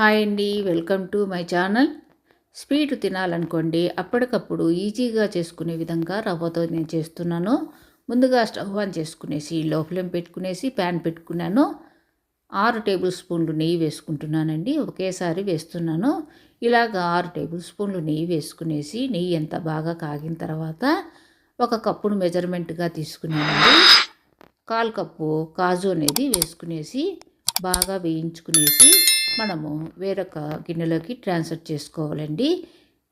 Hi అండి welcome to my channel. Sweet తినాలనుకోండి అప్పటికప్పుడు ఈజీగా చేసుకునే విధంగా రవ్వతో నేను చేస్తున్నాను. ముందుగా స్టవ్ ఆన్ చేసుకునేసి లోపలం పెట్టుకునేసి ప్యాన్ పెట్టుకున్నాను. ఆరు టేబుల్ స్పూన్లు నెయ్యి వేసుకుంటున్నానండి ఒకేసారి వేస్తున్నాను. ఇలాగ ఆరు టేబుల్ స్పూన్లు నెయ్యి వేసుకునేసి నెయ్యి ఎంత బాగా కాగిన తర్వాత ఒక కప్పును మెజర్మెంట్గా తీసుకున్నానండి. కాల్ కప్పు కాజు అనేది వేసుకునేసి బాగా వేయించుకునేసి మనము వేరొక గిన్నెలోకి ట్రాన్స్ఫర్ చేసుకోవాలండి.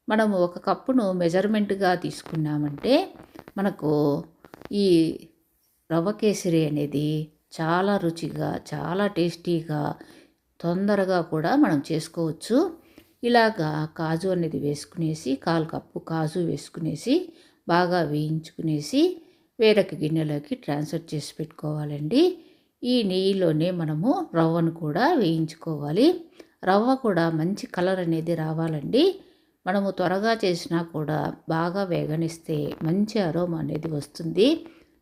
మనము ఒక కప్పును మెజర్మెంట్గా తీసుకున్నామంటే మనకు ఈ రవ్వ కేసరి అనేది చాలా రుచిగా చాలా టేస్టీగా తొందరగా కూడా మనం చేసుకోవచ్చు. ఇలాగా కాజు అనేది వేసుకునేసి కాలు కప్పు కాజు వేసుకునేసి బాగా వేయించుకునేసి వేరొక గిన్నెలోకి ట్రాన్స్ఫర్ చేసి పెట్టుకోవాలండి. ఈ నెయ్యిలోనే మనము రవ్వను కూడా వేయించుకోవాలి. రవ్వ కూడా మంచి కలర్ అనేది రావాలండి. మనము త్వరగా చేసినా కూడా బాగా వేగనిస్తే మంచి అరోమా అనేది వస్తుంది.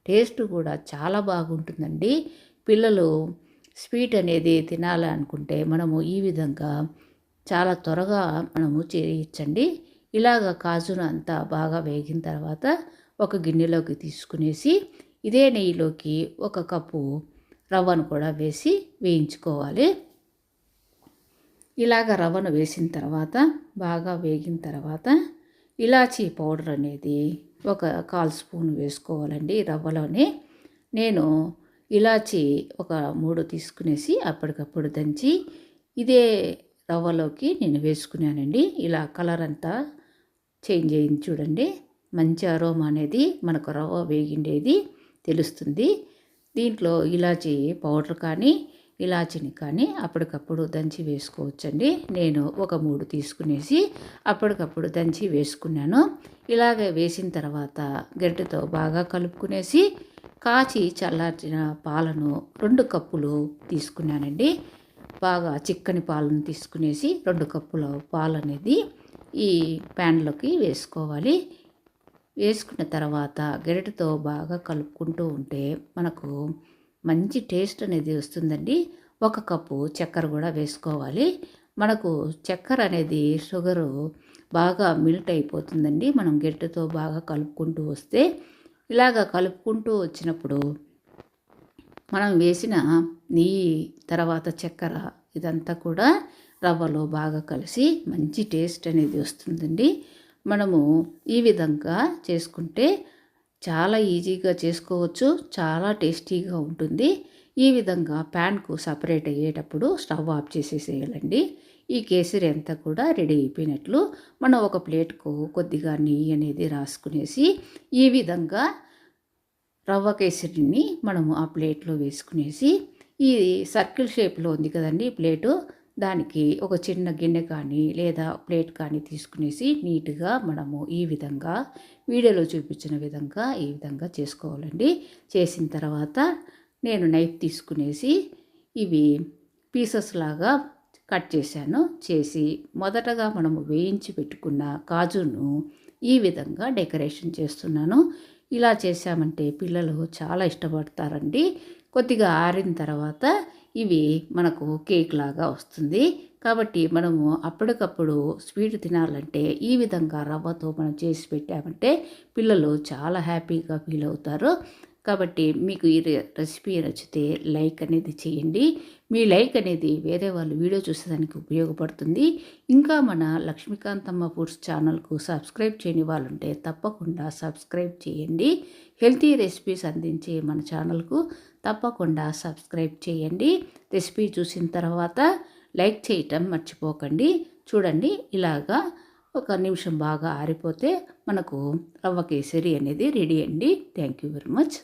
టేస్ట్ కూడా చాలా బాగుంటుందండి. పిల్లలు స్వీట్ అనేది తినాలనుకుంటే మనము ఈ విధంగా చాలా త్వరగా మనము చేయించండి. ఇలాగ కాజును అంతా బాగా వేగిన తర్వాత ఒక గిన్నెలోకి తీసుకునేసి ఇదే నెయ్యిలోకి ఒక కప్పు రవ్వను కూడా వేసి వేయించుకోవాలి. ఇలాగ రవ్వను వేసిన తర్వాత బాగా వేగిన తర్వాత ఇలాచీ పౌడర్ అనేది ఒక కాల్ స్పూన్ వేసుకోవాలండి రవ్వలోనే. నేను ఇలాచి ఒక మూడు తీసుకునేసి అప్పటికప్పుడు దంచి ఇదే రవ్వలోకి నేను వేసుకున్నానండి. ఇలా కలర్ అంతా చేంజ్ అయింది చూడండి. మంచి అరోమా అనేది మనకు రవ్వ వేగిండేది తెలుస్తుంది. దీంట్లో ఇలాచి పౌడర్ కానీ ఇలాచిని కానీ అప్పటికప్పుడు దంచి వేసుకోవచ్చండి. నేను ఒక మూడు తీసుకునేసి అప్పటికప్పుడు దంచి వేసుకున్నాను. ఇలాగ వేసిన తర్వాత గరిటెతో బాగా కలుపుకునేసి కాచి చల్లార్చిన పాలను రెండు కప్పులు తీసుకున్నానండి. బాగా చిక్కని పాలను తీసుకునేసి రెండు కప్పుల పాలు అనేది ఈ ప్యాన్లోకి వేసుకోవాలి. వేసుకున్న తర్వాత గరిటతో బాగా కలుపుకుంటూ ఉంటే మనకు మంచి టేస్ట్ అనేది వస్తుందండి. ఒక కప్పు చక్కెర కూడా వేసుకోవాలి. మనకు చక్కెర అనేది షుగరు బాగా మిల్ట్ అయిపోతుందండి. మనం గరిటెతో బాగా కలుపుకుంటూ వస్తే ఇలాగ కలుపుకుంటూ వచ్చినప్పుడు మనం వేసిన నెయ్యి తర్వాత చక్కెర ఇదంతా కూడా రవ్వలో బాగా కలిసి మంచి టేస్ట్ అనేది వస్తుందండి. మనము ఈ విధంగా చేసుకుంటే చాలా ఈజీగా చేసుకోవచ్చు చాలా టేస్టీగా ఉంటుంది. ఈ విధంగా ప్యాన్కు సపరేట్ అయ్యేటప్పుడు స్టవ్ ఆఫ్ చేసేసేయాలండి. ఈ కేసరి అంతా కూడా రెడీ అయిపోయినట్లు మనం ఒక ప్లేట్కు కొద్దిగా నెయ్యి అనేది రాసుకునేసి ఈ విధంగా రవ్వ కేసరిని మనము ఆ ప్లేట్లో వేసుకునేసి ఈ సర్కిల్ షేప్లో ఉంది కదండి ప్లేటు దానికి ఒక చిన్న గిన్నె కానీ లేదా ప్లేట్ కానీ తీసుకునేసి నీట్గా మనము ఈ విధంగా వీడియోలో చూపించిన విధంగా ఈ విధంగా చేసుకోవాలండి. చేసిన తర్వాత నేను నైఫ్ తీసుకునేసి ఇవి పీసెస్ లాగా కట్ చేశాను. చేసి మొదటగా మనము వేయించి పెట్టుకున్న కాజును ఈ విధంగా డెకరేషన్ చేస్తున్నాను. ఇలా చేశామంటే పిల్లలు చాలా ఇష్టపడతారండి. కొద్దిగా ఆరిన తర్వాత ఇవి మనకు కేక్ లాగా వస్తుంది. కాబట్టి మనము అప్పటికప్పుడు స్వీట్ తినాలంటే ఈ విధంగా రవ్వతో మనం చేసి పెట్టామంటే పిల్లలు చాలా హ్యాపీగా ఫీల్ అవుతారు. కాబట్టి మీకు ఈ రెసిపీ నచ్చితే లైక్ అనేది చేయండి. మీ లైక్ అనేది వేరే వాళ్ళు వీడియో చూసేదానికి ఉపయోగపడుతుంది. ఇంకా మన లక్ష్మీకాంతమ్మ ఫుడ్స్ ఛానల్కు సబ్స్క్రైబ్ చేయని వాళ్ళు ఉంటే తప్పకుండా సబ్స్క్రైబ్ చేయండి. హెల్తీ రెసిపీస్ అందించే మన ఛానల్కు తప్పకుండా సబ్స్క్రైబ్ చేయండి. రెసిపీ చూసిన తర్వాత లైక్ చేయటం మర్చిపోకండి. చూడండి ఇలాగా ఒక నిమిషం బాగా ఆరిపోతే మనకు రవ్వ కేసరి అనేది రెడీ అండి. Thank you very much.